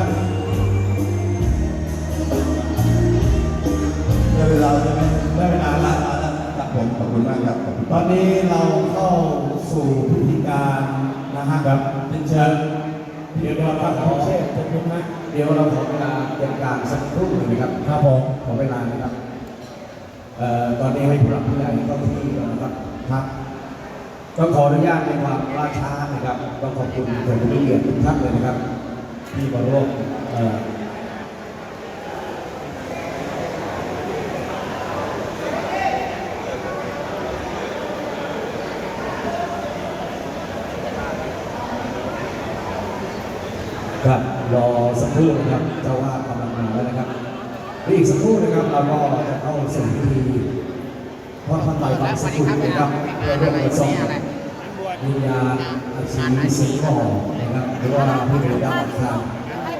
ายเชียร์ครับได้เวลาใช่ไหมได้เวลาละครับผมขอบคุณมากครับขอบคุณตอนนี้เราเข้าสู่พิธีการนะฮะครับเป็นเชิญเดี๋ยวเราครับขอเชษจะคุณนะเดี๋ยวเราขอเวลาเตรียมการสักครู่หนึ่งนะครับครับผมขอเวลานะครับเอ่อตอนนี้ให้ผู้หลักผู้ใหญ่เข้าที่ก่อนนะครับครับก็ขออนุญาตในความล่าช้านะครับ ก็ขอบคุณแขกผู้มีเกียรติทุกท่านเลยนะครับ ที่มาร่วมเอ่อครับรอสักครู่นะครับเจ้าว่ากำลังมาแล้วนะครับและอีกสักครู่นะครับเราก็จะเข้าสู่พิธีทอดพระไตรบางสกุลนะครับเพื่อร่วมกันส่งวิญญาณอาชีสีทองนะครับหรือว่าพี่เดชดาวอังคาร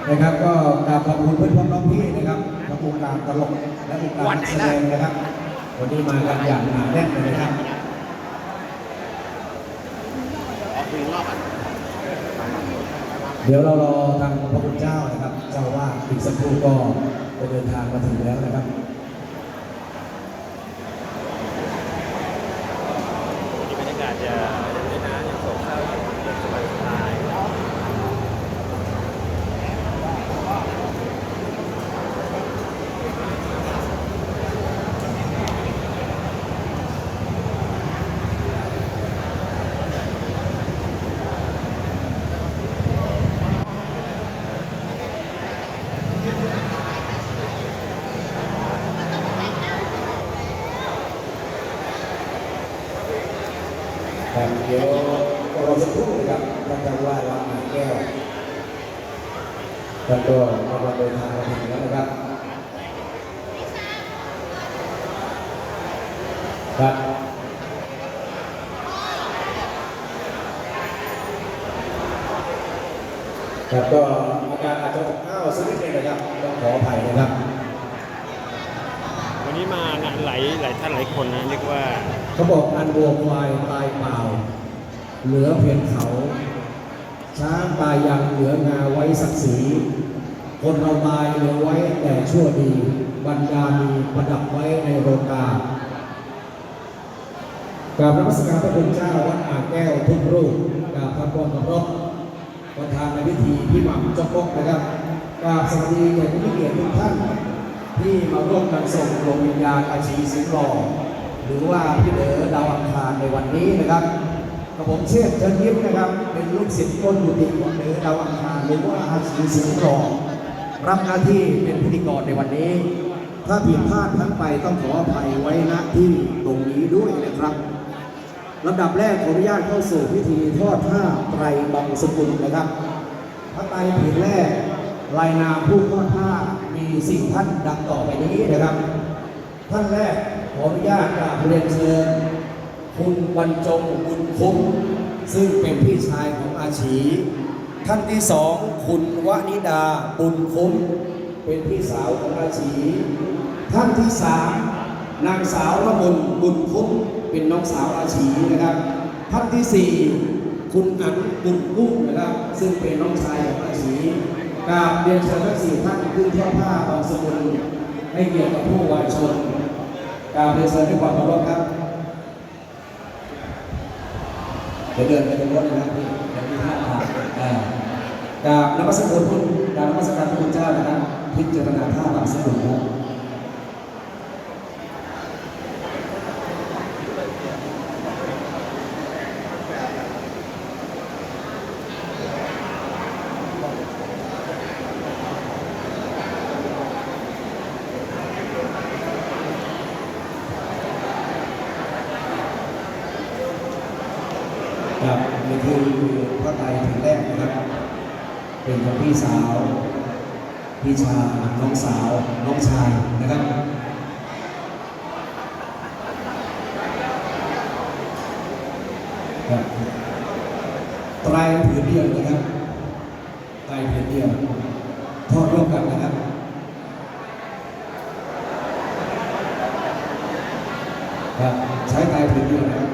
นะครับ ก็กราบขอบคุณเพื่อนพ้องน้องพี่นะครับทั้งวงการตลกและวงการนักแสดงนะครับ วันนี้มากันอย่างหนาแน่นเลยนะครับเดี๋ยวเรารอทางพระคุณเจ้านะครับ เจ้าว่าอีกสักครู่ก็จะเดินทางมาถึงแล้วนะครับบรรยากาศจะไม่นานยังโศกเศร้าอย่างสบายสบาย ครับเดี๋ยวรอสักครู่นะครับท่านเจ้าว่าวัดหาแก้ว ท่านก็กำลังเดินทางมาถึงแล้วนะครับครับครับก็อาการอาจจะอ้าวสักนิดนึงนะครับต้องขออภัยนะครับ วันนี้มางานหลายหลายท่านหลายคนนะเรียกว่าเขาบอกอันวัวควายตายเปล่า เหลือเพียงเขา ช้างตายังเหลืองาไว้ศักดิ์ศรีคนเราตายเหลือไว้แต่ชั่วดีบรรดามีประดับไว้ในโรงกากราบนมัสการพระคุณเจ้าวัดอ่างแก้วทุกรูปกราบพระพรเคารพประธานในพิธีพี่หม่ำเจ้าปกนะครับกราบสวัสดีแขกผู้มีเกียรติทุกท่านที่มาร่วมกันส่งดวงวิญญาณอาชีสิงห์หล่อหรือว่าพี่เด๋อดาวอังคารในวันนี้นะครับ กับผมเชษฐ์เชิญยิ้มนะครับ เป็นลูกศิษย์ต้นบุตรีของเด๋อดาวอังคารหรือว่าอาชีสิงห์หล่อรับหน้าที่เป็นพิธีกรในวันนี้ ถ้าผิดพลาดทั้งไปต้องขออภัยไว้ณที่ตรงนี้ด้วยนะครับลำดับแรกขออนุญาตเข้าสู่พิธีทอดผ้าไตรบังสกุลนะครับพระไตรผืนแรกรายนามผู้ทอดผ้ามีสิ่งท่านดังต่อไปนี้นะครับ ท่านแรกขออนุญาตกราบเรียนเชิญ คุณบรรจงบุญคุ้ม ซึ่งเป็นพี่ชายของอาชี ท่านที่สองคุณวนิดาบุญคุ้ม เป็นพี่สาวของอาชี ท่านที่สามนางสาวละมุนบุญคุ้มเป็นน้องสาวอาชีนะครับ ท่านที่สี่คุณอันบุญกุ้งนะครับ ซึ่งเป็นน้องชายของอาชีกราบเรียนเชิญทั้งสี่ท่านขึ้นเทอดผ้าบางสกุลให้เกียรติกับผู้วายชนกราบเรียนเชิญด้วยความเคารพครับ เดี๋ยวเดินไปตรงรถนะครับพี่เดี๋ยวพี่ท่าทางอ่ากราบนมัสการพุทธกราบนมัสการพระพุทธเจ้านะครับพิจารณาท่าบางสนุนะครับนี่ คือพระไตรถึงแรกนะครับ เป็นของพี่สาว พี่ชายน้องสาว น้องชายนะครับไตรผืนเดียวนะครับไตรผืนเดียวทอดร่วมกันนะครับใช้ไตรผืนเดียวนะครับ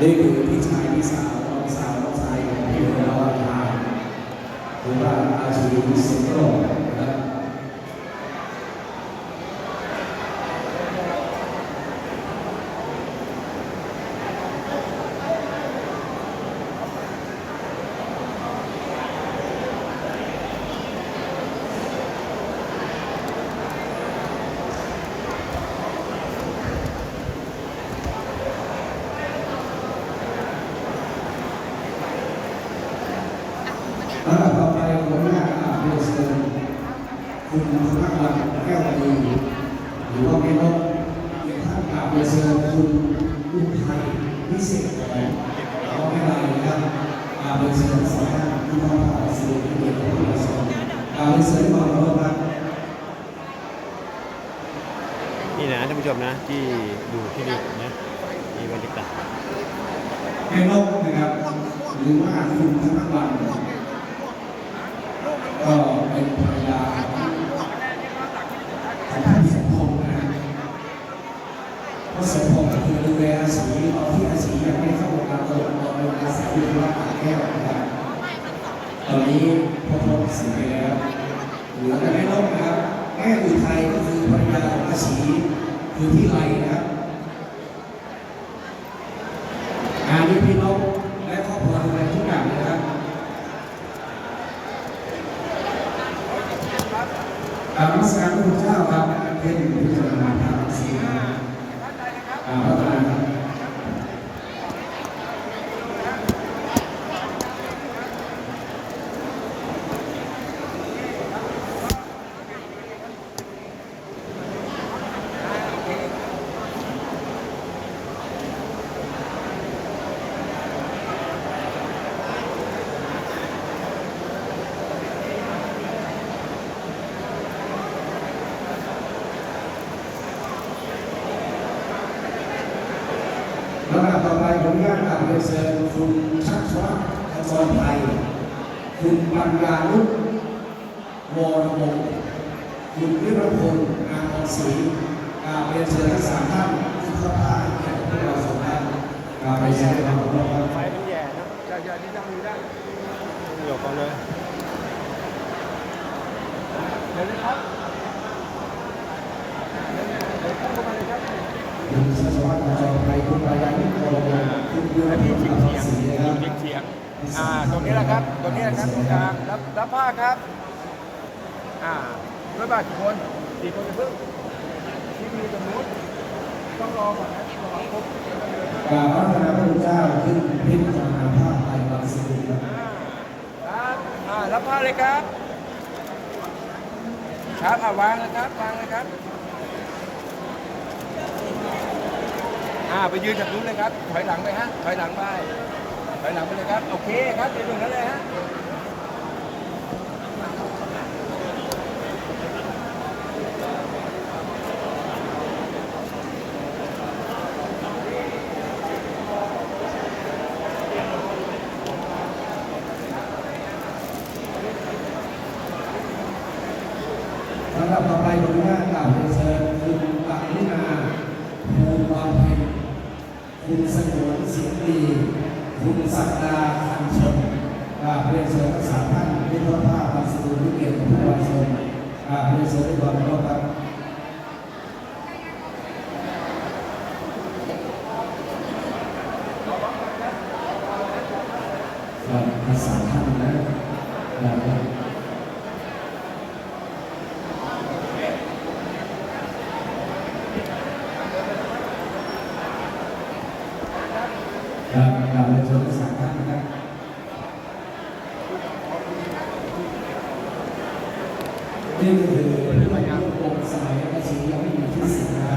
นี่คือพี่ชายพี่สาวน้องสาวน้องชายของพี่เหลือว่าทางหรือว่าอาชีพเซ็นโตรนะครับลำดับต่อไปผมหน้าอาเรียนเชิญคุณธนวัฒน์แก้วมณีหรือว่าแม่นกอีกท่านอาเรียนเชิญคุณลุงไทยพิเศษอะไรเอาไม่ไรนะครับอาเรียนเชิญสองท่านที่ท่านผ่านสื่อที่เกียรติผู้ประสงค์อาเรียนเชิญความเคารพครับ นี่นะท่านผู้ชมนะที่ดูที่นี่นะมีบรรยากาศในโลกนะครับหรือว่าคุณธนวัฒน์ก็เป็นภรรยาของท่านสมพงษ์นะฮะเพราะสมพงษ์ก็คือดูแลอาศีตอนที่อาศียังไม่เข้าวงการตลกตอนเป็นอาศัยอยู่ที่วัดอ่างแก้วนะครับตอนนี้พ่อพ่อเสียไปแล้วเหลือแต่แม่นกนะครับ ชัยก็คือภรรยาของอาศีคือพี่ไลนะครับงานนี้พี่น้องและครอบครัวดูแลทุกอย่างเลยนะครับกรารรัการพระพุทธเจ้าครับเป็นพิจารณาทางศีลอาพระประธารับลำดับต่อไปผมอ นุญาตกราบเรียนเชิญคุณชักชวัฒน์ขจรไทย คุณปัญญาลุกวรวงศ์คุณวิรพลอามรศรีกราบเรียนเชิญทั้งสามท่านที่เข้าพายแก่พวกเราสองท่านกราบเรียนเชิญความเคารพครับไฟมันแย่นะใช่ใช่ที่ตั้งอยู่ได้เดี๋ยวก่อนเลยคุณชัชวัฒน์ขจรไทยคุณปัญญาลุกวรวงศ์คุณวิรพที่ลเฉียอางมรเฉียงศรีนะครับที่เฉียงอ่าตรงนี้แหละครับตรงนี้แหละครับตรงกลางรับรับผ้าครับอ่าด้วยบาทกี่คนสี่คนจะเพิ่งที่มีตรงนู้นต้องรอก่อนนะรอครบกราบพระพระพุทธเจ้าขึ้นพิจารณาภาพไตรบางสกุลครับครับอ่ารับผ้าเลยครับครับอ่าวางเลยครับวางเลยครับ อ่าไปยืนจากนู้นเลยครับ ถอยหลังไปฮะ ถอยหลังไป ถอยหลังไปเลยครับ โอเคครับยืนตรงนั้นเลยฮะลำดับต่อไปผมอนุญาตกล่าวเรียนเชิญคุณปารินาภูมิพ็ญ คุณสงวนเสียงดี คุณศักดาคันชนเรียนเชิญทั้งสามท่านที่ร่วมภาพคามสนุกที่เกี่ยวกับผู้วัยชนเรียนเชิญด้วยความเคารพครับภาษาท่านนะ นี่ก็คือพระยาองค์สมัยรัชกาลยังไม่มีที่สิบนะ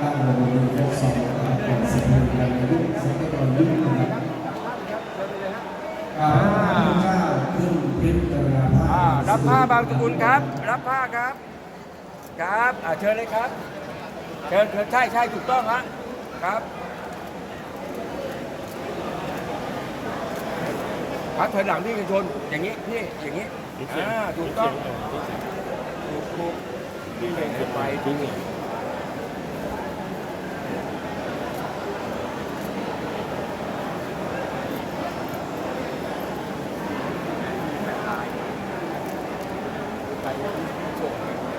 ตั้งมาในยุคสองนะครับเป็นสิบปีในยุคสมัยก่อนยุคนะครับอ่ารข้าวขึ้นพิจารณาผ้ารับผ้าบางสกุลครับ รับผ้าครับ ครับเชิญเลยครับเชิญเชิญใช่ใช่ถูกต้องฮะครับพักถอยหลังพี่กันชนอย่างนี้พี่อย่างนี้ อ่าถูกต้องถูกถูกพี่ไปไหนไปทิ้งเลย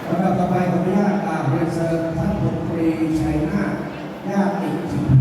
ลำดับต่อไปขออนุญาตกราบเรียนเชิญท่านพลตรีชัยนาทญาติจิตพิ